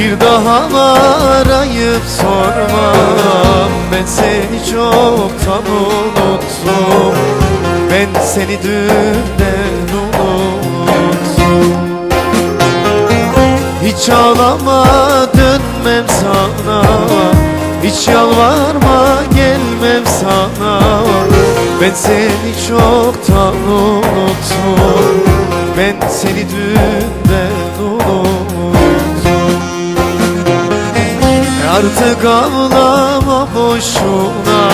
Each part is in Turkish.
Bir daha arayıp sormam. Ben seni çoktan unuttum. Ben seni dünden unuttum. Hiç ağlama dönmem sana. Hiç yalvarma gelmem sana. Ben seni çoktan unuttum. Ben seni dünden Artık ağlama boşuna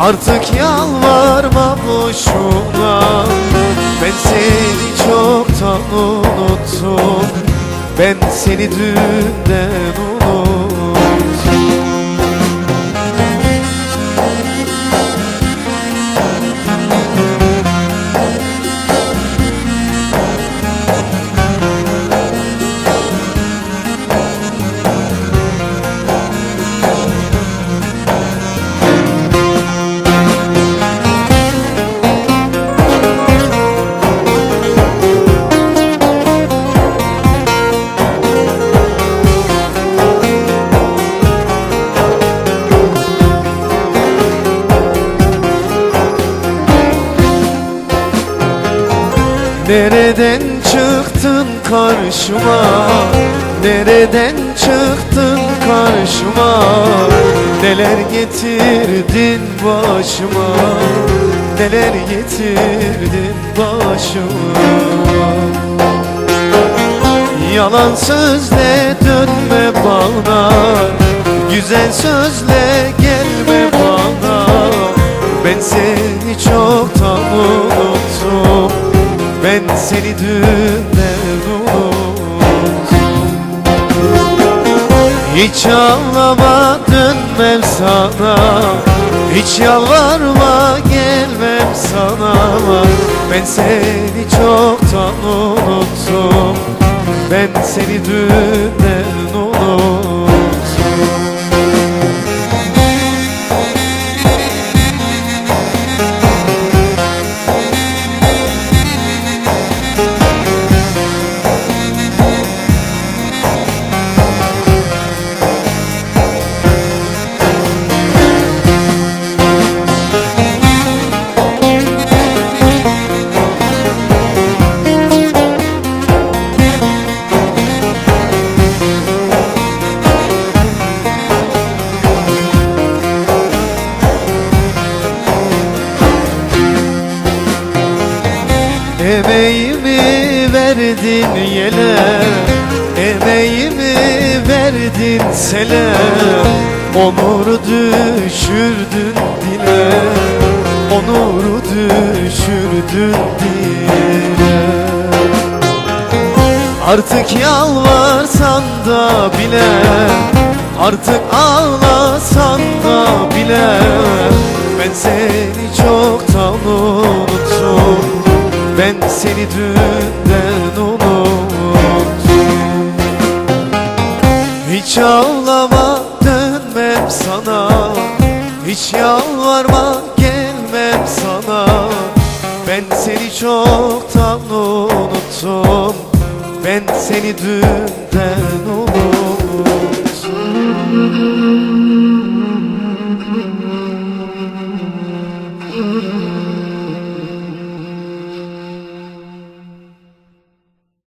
Artık yalvarma boşuna. Ben seni çoktan unuttum Ben seni dünden unuttum Nereden çıktın karşıma? Nereden çıktın karşıma? Neler getirdin başıma? Neler getirdin başıma? Yalan sözle dönme bana. Güzel sözle gelme bana. Ben seni çoktan seni dünden unuttum Hiç ağlama dönmem sana. Hiç yalvarma gelmem sana. Ben seni çoktan unuttum. Ben seni dünden unuttum Emeğimi verdin yele Emeğimi verdin sele. Onuru düşürdün dile Onuru düşürdün dile. Artık yalvarsan da bile Artık ağlasan da bile Ben seni unuttum ben seni dünden unuttum Hiç ağlama dönmem sana. Hiç yalvarma gelmem sana. Ben seni çoktan unuttum. Ben seni dünden unuttum